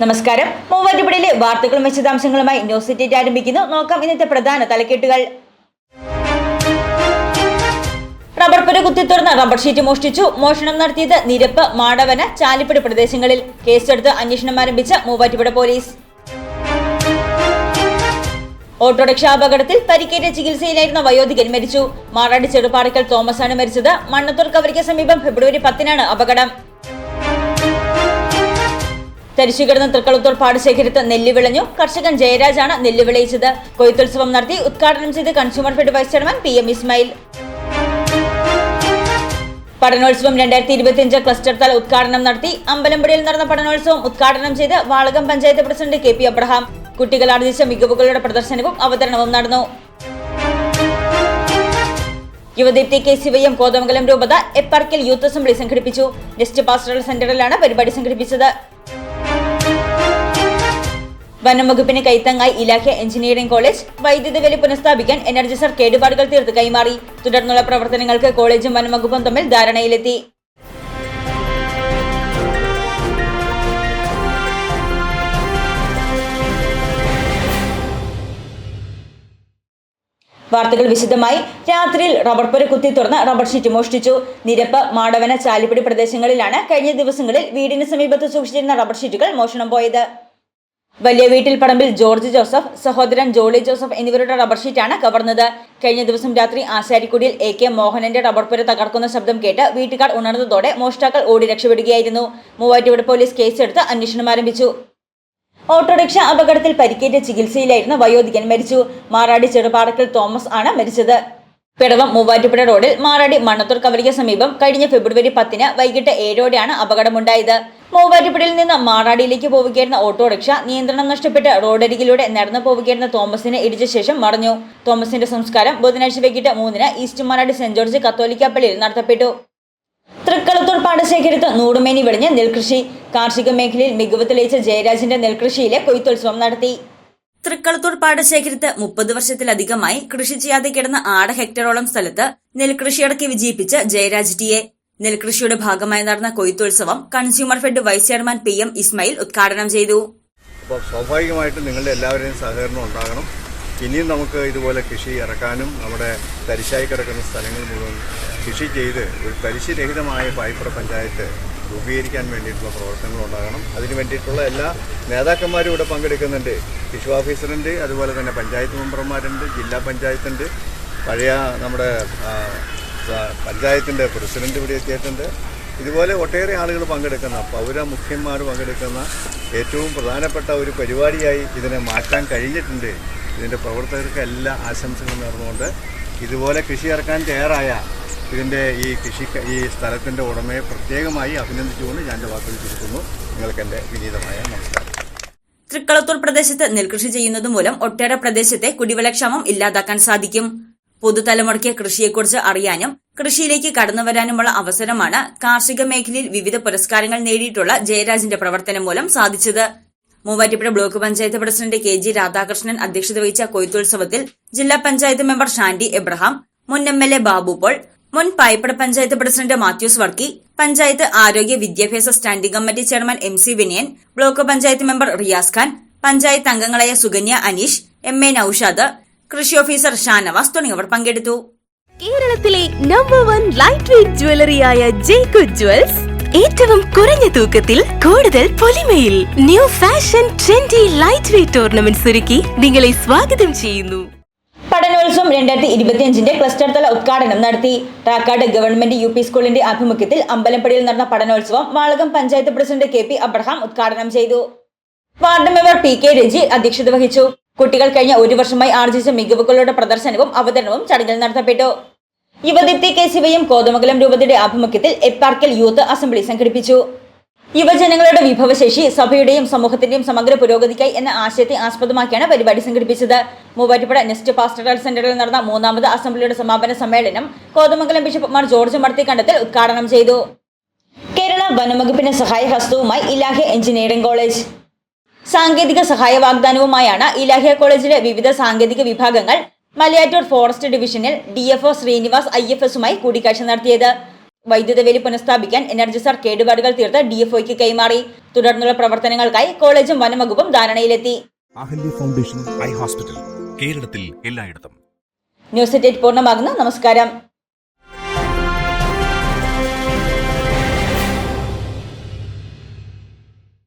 നമസ്കാരം. മൂവാറ്റുപുഴയിലെ വാർത്തകളും വിശദാംശങ്ങളുമായി ന്യൂസ് സിറ്റി ആരംഭിക്കുന്നു. നോക്കാം ഇന്നത്തെ പ്രധാന തലക്കെട്ടുകൾ. റബ്ബർ പുര കുത്തിത്തുറന്ന് റബ്ബർ ഷീറ്റ് മോഷ്ടിച്ചു. മോഷണം നടത്തിയത് നിരപ്പ് മാടവന ചാലിപ്പടി പ്രദേശങ്ങളിൽ. കേസെടുത്ത് അന്വേഷണം ആരംഭിച്ച മൂവാറ്റുപുഴ പോലീസ്. ഓട്ടോറിക്ഷ അപകടത്തിൽ പരിക്കേറ്റ ചികിത്സയിലായിരുന്ന വയോധികൻ മരിച്ചു. മാറാടി തോമസ് ആണ് മരിച്ചത്. മണ്ണത്തൂർ കവരിക്ക് സമീപം ഫെബ്രുവരി പത്തിനാണ് അപകടം. തരിശുകിടന്ന തൃക്കളത്തൂർ പാടശേഖരത്ത് നെല്ല് വിളഞ്ഞു കർഷകൻ ജയരാജാണ് നെല്ല് വിളയിച്ചത് കൊയ്ത്തുത്സവം നടത്തി ഉദ്ഘാടനം ചെയ്ത് consumer fed vice chairman P M Ismail. പഠനോത്സവം രണ്ടായിരത്തി ഇരുപത്തിയഞ്ച് ക്ലസ്റ്റർ തല ഉദ്ഘാടനം നടത്തി അമ്പലമ്പുഴയിൽ നടന്ന പഠനോത്സവം ഉദ്ഘാടനം ചെയ്ത് Valakom panchayat president K P Abraham. കുട്ടികൾ ആർജിച്ച മികവുകളുടെ പ്രദർശനവും അവതരണവും നടന്നു. യുവദീപ്തി കെ ശിവയും കോതമംഗലം രൂപത എപ്പാർക്കിൽ യൂത്ത് അസംബ്ലി സംഘടിപ്പിച്ചു. ഗസ്റ്റ് പാസ്റ്ററൽ സെന്ററിലാണ് പരിപാടി സംഘടിപ്പിച്ചത്. വനം വകുപ്പിന് കൈത്തങ്ങായി ഇലാഖ്യ എഞ്ചിനീയറിംഗ് കോളേജ് വൈദ്യുതി വലി പുനഃസ്ഥാപിക്കാൻ എനർജിസർ കേടുപാടുകൾ തീർത്ത് കൈമാറി. തുടർന്നുള്ള പ്രവർത്തനങ്ങൾക്ക് കോളേജും വനം വകുപ്പും തമ്മിൽ ധാരണയിലെത്തി. വാർത്തകൾ വിശദമായി. രാത്രിയിൽ റബ്ബർ പുര കുത്തി തുറന്ന് റബ്ബർ ഷീറ്റ് മോഷ്ടിച്ചു. നിരപ്പ് മാടവന ചാലിപ്പടി പ്രദേശങ്ങളിലാണ് കഴിഞ്ഞ ദിവസങ്ങളിൽ വീടിന് സമീപത്ത് സൂക്ഷിച്ചിരുന്ന റബ്ബർ ഷീറ്റുകൾ മോഷണം പോയത്. വലിയ വീട്ടിൽ പറമ്പിൽ ജോർജ് ജോസഫ് സഹോദരൻ ജോളി ജോസഫ് എന്നിവരുടെ റബ്ബർ ഷീറ്റാണ് കവർന്നത്. കഴിഞ്ഞ ദിവസം രാത്രി ആശാരിക്കുടിയിൽ എ കെ മോഹനന്റെ റബ്ബർ പുര തകർക്കുന്ന ശബ്ദം കേട്ട് വീട്ടുകാർ ഉണർന്നതോടെ മോഷ്ടാക്കൾ ഓടി രക്ഷപ്പെടുകയായിരുന്നു. മൂവാറ്റുപുഴ പോലീസ് കേസെടുത്ത് അന്വേഷണം ആരംഭിച്ചു. ഓട്ടോറിക്ഷ അപകടത്തിൽ പരിക്കേറ്റ ചികിത്സയിലായിരുന്ന വയോധികൻ മരിച്ചു. മാറാടി ചെറുപാടക്കൽ തോമസ് ആണ് മരിച്ചത്. പിടവം മൂവാറ്റുപുഴ റോഡിൽ മാറാടി മണ്ണത്തൂർ കവലിക്ക് സമീപം കഴിഞ്ഞ ഫെബ്രുവരി പത്തിന് വൈകിട്ട് ഏഴോടെയാണ് അപകടമുണ്ടായത്. മൂവാറ്റുപുഴയിൽ നിന്ന് മാറാടിയിലേക്ക് പോവുകയായിരുന്ന ഓട്ടോറിക്ഷ നിയന്ത്രണം നഷ്ടപ്പെട്ട് റോഡരികിലൂടെ നടന്നു പോവുകയായിരുന്ന തോമസിനെ ഇടിച്ച ശേഷം മറഞ്ഞു. തോമസിന്റെ സംസ്കാരം ബുധനാഴ്ച വൈകിട്ട് മൂന്നിന് ഈസ്റ്റ് മാറാടി സെന്റ് ജോർജ് കത്തോലിക്ക പള്ളിയിൽ നടത്തപ്പെട്ടു. തൃക്കളത്തൂർ പാടശേഖരത്ത് നൂറുമേനി വിളഞ്ഞ് നെൽകൃഷി. കാർഷിക മേഖലയിൽ മികവ് തെളിയിച്ച ജയരാജിന്റെ നെൽകൃഷിയിലെ കൊയ്ത്തുത്സവം നടത്തി. തൃക്കളത്തൂർ പാടശേഖരത്ത് മുപ്പത് വർഷത്തിലധികമായി കൃഷി ചെയ്യാതെ കിടന്ന ആറ് ഹെക്ടറോളം സ്ഥലത്ത് നെൽകൃഷിയടക്കി വിജയിപ്പിച്ച ജയരാജ് ടി എ. നെൽകൃഷിയുടെ ഭാഗമായി നടന്ന കൊയ്ത്തുത്സവം consumer fed vice chairman P M Ismail ഉദ്ഘാടനം ചെയ്തു. സ്വാഭാവികമായിട്ടും നിങ്ങളുടെ എല്ലാവരുടെയും സഹകരണം ഉണ്ടാകണം. ഇനിയും നമുക്ക് ഇതുപോലെ കൃഷി ഇറക്കാനും നമ്മുടെ തരിശായി കിടക്കുന്ന സ്ഥലങ്ങൾ മുഴുവൻ കൃഷി ചെയ്ത് ഒരു തരിശുരഹിതമായ പായ്പുറ പഞ്ചായത്ത് രൂപീകരിക്കാൻ വേണ്ടിയിട്ടുള്ള പ്രവർത്തനങ്ങൾ ഉണ്ടാകണം. അതിന് വേണ്ടിയിട്ടുള്ള എല്ലാ നേതാക്കന്മാരും ഇവിടെ പങ്കെടുക്കുന്നുണ്ട്. കൃഷി ഓഫീസറുണ്ട് അതുപോലെ തന്നെ പഞ്ചായത്ത് മെമ്പർമാരുണ്ട് ജില്ലാ പഞ്ചായത്തുണ്ട്. പഴയ നമ്മുടെ പഞ്ചായത്തിന്റെ പ്രസിഡന്റ് ഇവിടെ എത്തിയിട്ടുണ്ട്. ഇതുപോലെ ഒട്ടേറെ ആളുകൾ പങ്കെടുക്കുന്ന പൗര മുഖ്യന്മാർ പങ്കെടുക്കുന്ന ഏറ്റവും പ്രധാനപ്പെട്ട ഒരു പരിപാടിയായി ഇതിനെ മാറ്റാൻ കഴിഞ്ഞിട്ടുണ്ട്. ഇതിന്റെ പ്രവർത്തകർക്ക് എല്ലാ ആശംസകളും നേർന്നുകൊണ്ട് ഇതുപോലെ കൃഷി ഇറക്കാൻ തയ്യാറായ ഇതിന്റെ ഈ കൃഷി ഈ സ്ഥലത്തിന്റെ ഉടമയെ പ്രത്യേകമായി അഭിനന്ദിച്ചുകൊണ്ട് ഞാൻ എന്റെ വാക്കുകൾ ചുരുക്കുന്നു. നിങ്ങൾക്ക് എന്റെ വിനീതമായ നമസ്കാരം. തൃക്കളത്തൂർ പ്രദേശത്ത് നെൽകൃഷി ചെയ്യുന്നതുമൂലം ഒട്ടേറെ പ്രദേശത്തെ കുടിവെള്ളക്ഷാമം ഇല്ലാതാക്കാൻ സാധിക്കും. പുതുതലമുറയ്ക്ക് കൃഷിയെക്കുറിച്ച് അറിയാനും കൃഷിയിലേക്ക് കടന്നുവരാനുമുള്ള അവസരമാണ് കാർഷിക മേഖലയിൽ വിവിധ പുരസ്കാരങ്ങൾ നേടിയിട്ടുള്ള ജയരാജിന്റെ പ്രവർത്തനം മൂലം സാധിച്ചത്. Muvattupuzha block panchayat president K G Radhakrishnan അധ്യക്ഷത വഹിച്ച കൊയ്ത്തുത്സവത്തിൽ ജില്ലാ പഞ്ചായത്ത് മെമ്പർ ഷാന്റി എബ്രഹാം മുൻ M L A Babu Paul മുൻ പായ്പട പഞ്ചായത്ത് പ്രസിഡന്റ് മാത്യൂസ് വർക്കി പഞ്ചായത്ത് ആരോഗ്യ വിദ്യാഭ്യാസ standing committee chairman M C Vinayan block panchayat member Riyas Khan panchayat അംഗങ്ങളായ സുകന്യ അനീഷ് എം എ നൌഷാദ് കൃഷി ഓഫീസർ ഷാനവാസ് തുടങ്ങിയവർ പങ്കെടുത്തു. കേരളത്തിലെ നമ്പർ വൺ ലൈറ്റ് വെയിറ്റ് ജ്വല്ലറിയായ ജേക്കു ജ്വൽസ് ഏറ്റവും കുറഞ്ഞ തൂക്കത്തിൽ കൂടുതൽ പൊലിമയിൽ new fashion trendy light weight tournament ഒരുക്കി നിങ്ങളെ സ്വാഗതം ചെയ്യുന്നു. പഠനോത്സവം രണ്ടായിരത്തി ഇരുപത്തിയഞ്ചിന്റെ ക്ലസ്റ്റർ തല ഉദ്ഘാടനം നടത്തി. റാക്കാട് ഗവൺമെന്റ് യു പി സ്കൂളിന്റെ ആഭിമുഖ്യത്തിൽ അമ്പലപ്പടിയിൽ നടന്ന പഠനോത്സവം Valakom panchayat president K P Abraham ഉദ്ഘാടനം ചെയ്തു. Ward member P K Reji അധ്യക്ഷത വഹിച്ചു. കുട്ടികൾ കഴിഞ്ഞ ഒരു വർഷമായി ആർജിച്ച മികവുകളുടെ പ്രദർശനവും അവതരണവും ചടങ്ങിൽ നടത്തപ്പെട്ടു. യുവദീപ്തി കെ ശിവയും കോതമംഗലം രൂപതയുടെ ആഭിമുഖ്യത്തിൽ എപ്പാർക്കൽ യൂത്ത് അസംബ്ലി സംഘടിപ്പിച്ചു. യുവജനങ്ങളുടെ വിഭവശേഷി സഭയുടെയും സമൂഹത്തിന്റെയും സമഗ്ര പുരോഗതിക്കായി എന്ന ആശയത്തെ ആസ്പദമാക്കിയാണ് പരിപാടി സംഘടിപ്പിച്ചത്. മൂവാറ്റുപുഴ നെസ്റ്റ് പാസ്റ്ററൽ സെന്ററിൽ നടന്ന മൂന്നാമത് അസംബ്ലിയുടെ സമാപന സമ്മേളനം കോതമംഗലം ബിഷപ്പ് മാർ ജോർജ് മർത്തിക്കണ്ടത്തിൽ ഉദ്ഘാടനം ചെയ്തു. കേരള വനംവകുപ്പിന്റെ സഹായഹസ്തവുമായി ഇലാഹെ എഞ്ചിനീയറിംഗ് കോളേജ്. സാങ്കേതിക സഹായ വാഗ്ദാനവുമായാണ് ഇലാഹിയ കോളേജിലെ വിവിധ സാങ്കേതിക വിഭാഗങ്ങൾ മലയാറ്റൂർ ഫോറസ്റ്റ് ഡിവിഷനിൽ D F O Srinivas I F എസുമായി കൂടിക്കാഴ്ച നടത്തിയത്. വൈദ്യുത വേലി പുനഃസ്ഥാപിക്കാൻ എനർജിസാർ കേടുപാടുകൾ തീർത്ത് ഡി എഫ് ഡിഎഫ്ഒയ്ക്ക് കൈമാറി. തുടർന്നുള്ള പ്രവർത്തനങ്ങൾക്കായി കോളേജും വനംവകുപ്പും ധാരണയിലെത്തി. അഹല്യ ഫൗണ്ടേഷൻ ഐ ഹോസ്പിറ്റൽ കേരളത്തിൽ എല്ലായിടത്തും. ന്യൂസ് എറ്റ് പൂർണമാകുന്നു. നമസ്കാരം.